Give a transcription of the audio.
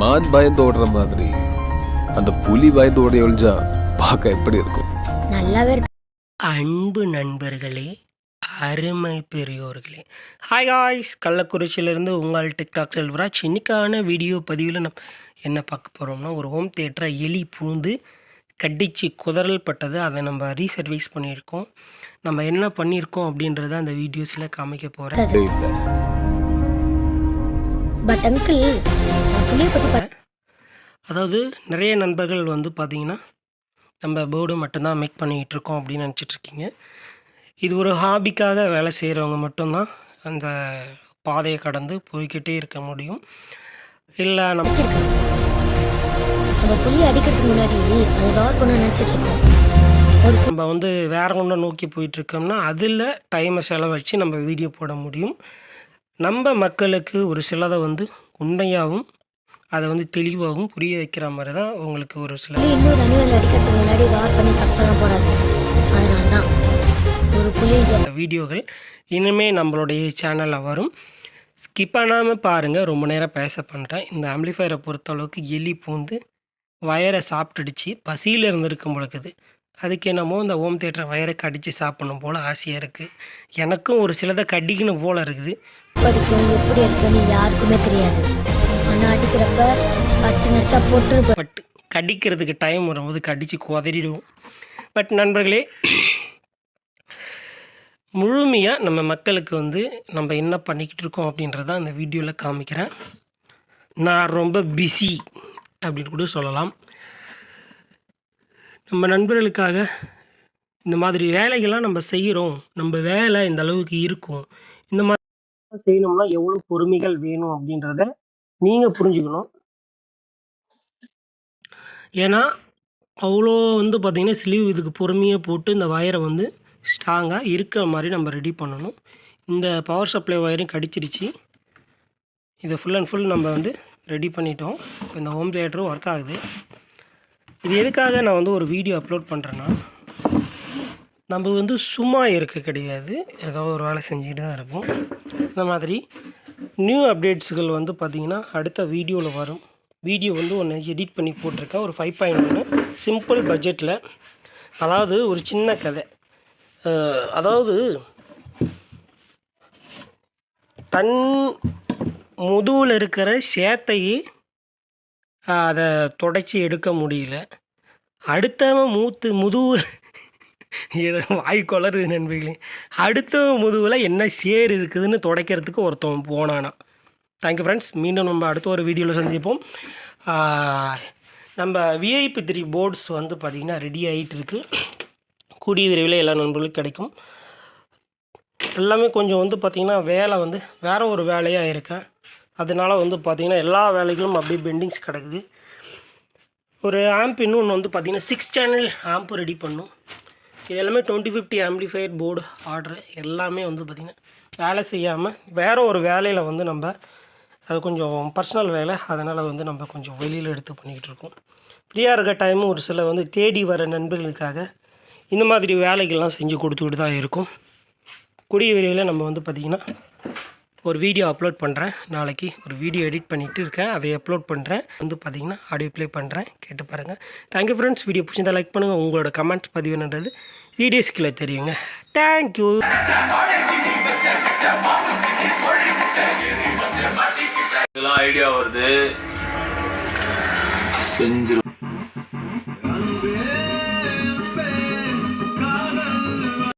மான் பயந்து ஓடுற மாதிரி அந்த புலி பயந்து ஓடி ஒழிஞ்சா பார்க்க எப்படி இருக்கும்? நல்லாவே இருக்கு. அன்பு நண்பர்களே அருமை பெரியோர்களே. ஹாய் காய்ஸ் கள்ளக்குறிச்சியிலேருந்து உங்கள் டிக்டாக் செல்வராஜ். இன்னைக்கான வீடியோ பதிவில் நம்ம என்ன பார்க்க போகிறோம்னா ஒரு ஹோம் தேட்டரை எலி பூந்து கடிச்சு குதறல் பட்டது. அதை நம்ம ரீசர்வீஸ் பண்ணியிருக்கோம். நம்ம என்ன பண்ணியிருக்கோம் அப்படின்றத அந்த வீடியோஸில் காமிக்க போகிறேன் பட் அங்கிள் பற்றி அதாவது நிறைய நண்பர்கள் வந்து பார்த்திங்கன்னா நம்ம போர்டு மட்டும்தான் மேக் பண்ணிக்கிட்டு இருக்கோம் அப்படின்னு நினச்சிட்டு இருக்கீங்க இது ஒரு ஹாபிக்காக வேலை செய்கிறவங்க மட்டும்தான் அந்த பாதையை கடந்து போய்க்கிட்டே இருக்க முடியும். இல்லை நம்ம நம்ம புளியை அடிக்கிறதுக்கு முன்னாடி அதை கவர் பண்ண நம்ம வந்து வேற ஒன்றை நோக்கி போயிட்டு இருக்கோம்னா அதில் டைமை செலவழித்து நம்ம வீடியோ போட முடியும். நம்ம மக்களுக்கு ஒரு சிலதை வந்து உண்மையாகவும் அதை வந்து தெளிவாகவும் புரிய வைக்கிற மாதிரி தான் உங்களுக்கு ஒரு சில இன்னொரு அணிவல் அடிக்கிறதுக்கு முன்னாடி கவர் பண்ணி சத்தம் போடாது. அதனால தான் ஒரு புளி வீடியோகள் இனிமே நம்மளுடைய சேனலில் வரும். ஸ்கிப் பண்ணாமல் பாருங்கள் ரொம்ப நேரம் பேச பண்ணிட்டேன். இந்த ஆம்ப்ளிஃபயரை பொறுத்தளவுக்கு எலி பூந்து வயரை சாப்பிட்டுடுச்சு. பசியில் இருந்திருக்கும் பொழுது அதுக்கு என்னமோ இந்த ஹோம் தேட்டரை வயரை கடித்து சாப்பிடணும் போல் ஆசையாக இருக்குது எனக்கும் ஒரு சிலதை கடிக்கணும் போல் இருக்குது. படிக்கும் எப்படி அடிக்கணும்னு யாருக்குமே தெரியாது. மண்ணை அடிக்கிறப்ப பட்டு நடிச்சா போட்டு பட் கடிக்கிறதுக்கு டைம் வரும்போது கடித்து குதறிடுவோம். பட் நண்பர்களே முழுமையாக நம்ம மக்களுக்கு வந்து நம்ம என்ன பண்ணிக்கிட்டு இருக்கோம் அப்படின்றத அந்த வீடியோவில் காமிக்கிறேன். நான் ரொம்ப பிஸி அப்படின்னு கூட சொல்லலாம். நம்ம நண்பர்களுக்காக இந்த மாதிரி வேலைகள்லாம் நம்ம செய்கிறோம் நம்ம வேலை இந்த அளவுக்கு இருக்கும். இந்த மாதிரி செய்யணும்னா எவ்வளோ பொறுமைகள் வேணும் அப்படின்றத நீங்கள் புரிஞ்சுக்கணும். ஏன்னா அவ்வளோ வந்து பார்த்திங்கன்னா ஸ்லீவ் இதுக்கு பொறுமையாக போட்டு இந்த வயரை வந்து ஸ்ட்ராங்காக இருக்கிற மாதிரி நம்ம ரெடி பண்ணணும். இந்த பவர் சப்ளை வயரும் கடிச்சிருச்சு. இதை ஃபுல் அண்ட் ஃபுல் நம்ம வந்து ரெடி பண்ணிட்டோம். இப்போ இந்த ஹோம் தியேட்டரும் ஒர்க் ஆகுது. இது எதுக்காக நான் வந்து ஒரு வீடியோ அப்லோட் பண்ணுறேன்னா நம்ம வந்து சும்மா இருக்க கிடையாது. ஏதோ ஒரு வேலை செஞ்சுட்டு தான் இருப்போம் இந்த மாதிரி நியூ அப்டேட்ஸுகள் வந்து பார்த்திங்கன்னா அடுத்த வீடியோவில் வரும். வீடியோ வந்து ஒன்று எடிட் பண்ணி போட்டிருக்கேன். ஒரு ஃபைவ் பாயிண்ட் ஒன்று சிம்பிள் பட்ஜெட்டில் அதாவது ஒரு சின்ன கதை. அதாவது தன் முதுவில் இருக்கிற சேத்தையே அதை தொடச்சி எடுக்க முடியல. அடுத்தவன் மூத்து முதுகு வாய் கொளருது நண்பர்களே அடுத்த முதுகில் என்ன சேர் இருக்குதுன்னு துடைக்கிறதுக்கு ஒருத்தன் போனானா. தேங்க்யூ ஃப்ரெண்ட்ஸ் மீண்டும் நம்ம அடுத்த ஒரு வீடியோவில் சந்திப்போம். நம்ம விஐபி த்ரீ போர்ட்ஸ் வந்து பார்த்திங்கன்னா ரெடி ஆகிட்டு இருக்கு. கூடிய விரைவில் எல்லா நண்பர்களுக்கும் கிடைக்கும். எல்லாமே கொஞ்சம் வந்து பார்த்திங்கன்னா வேலை வந்து வேறு ஒரு வேலையாக இருக்கேன் அதனால் வந்து பார்த்திங்கன்னா எல்லா வேலைகளும் அப்படியே பெண்டிங்ஸ் கிடக்குது. ஒரு ஆம்ப் இன்னொன்று வந்து பார்த்திங்கன்னா சிக்ஸ் சேனல் ஆம்ப் ரெடி பண்ணும். இது எல்லாமே twenty fifty amplifier board order எல்லாமே வந்து பார்த்திங்கன்னா வேலை செய்யாமல் வேறு ஒரு வேலையில் வந்து நம்ம அது கொஞ்சம் பர்சனல் வேலை. அதனால் வந்து நம்ம கொஞ்சம் வெளியில் எடுத்து பண்ணிக்கிட்டு இருக்கோம். ஃப்ரீயாக இருக்க டைமும் ஒரு சில வந்து தேடி வர நண்பர்களுக்காக இந்த மாதிரி வேலைகள்லாம் செஞ்சு கொடுத்துக்கிட்டு தான் இருக்கும். கூடிய விரைவில் நம்ம வந்து பார்த்திங்கன்னா ஒரு வீடியோ அப்லோட் பண்ணுறேன் நாளைக்கு ஒரு வீடியோ எடிட் பண்ணிவிட்டு இருக்கேன். அதை அப்லோட் பண்ணுறேன் வந்து பார்த்தீங்கன்னா ஆடியோ ப்ளே பண்ணுறேன் கேட்டு பாருங்கள் தேங்க்யூ ஃப்ரெண்ட்ஸ் வீடியோ பிடிச்சிருந்தா லைக் பண்ணுங்கள் உங்களோட கமெண்ட்ஸ் பதிவுன்றது வீடியோஸ் கீழே தெரியுங்க. தேங்க்யூ இதெல்லாம் ஐடியா வருது. செஞ்சிரும்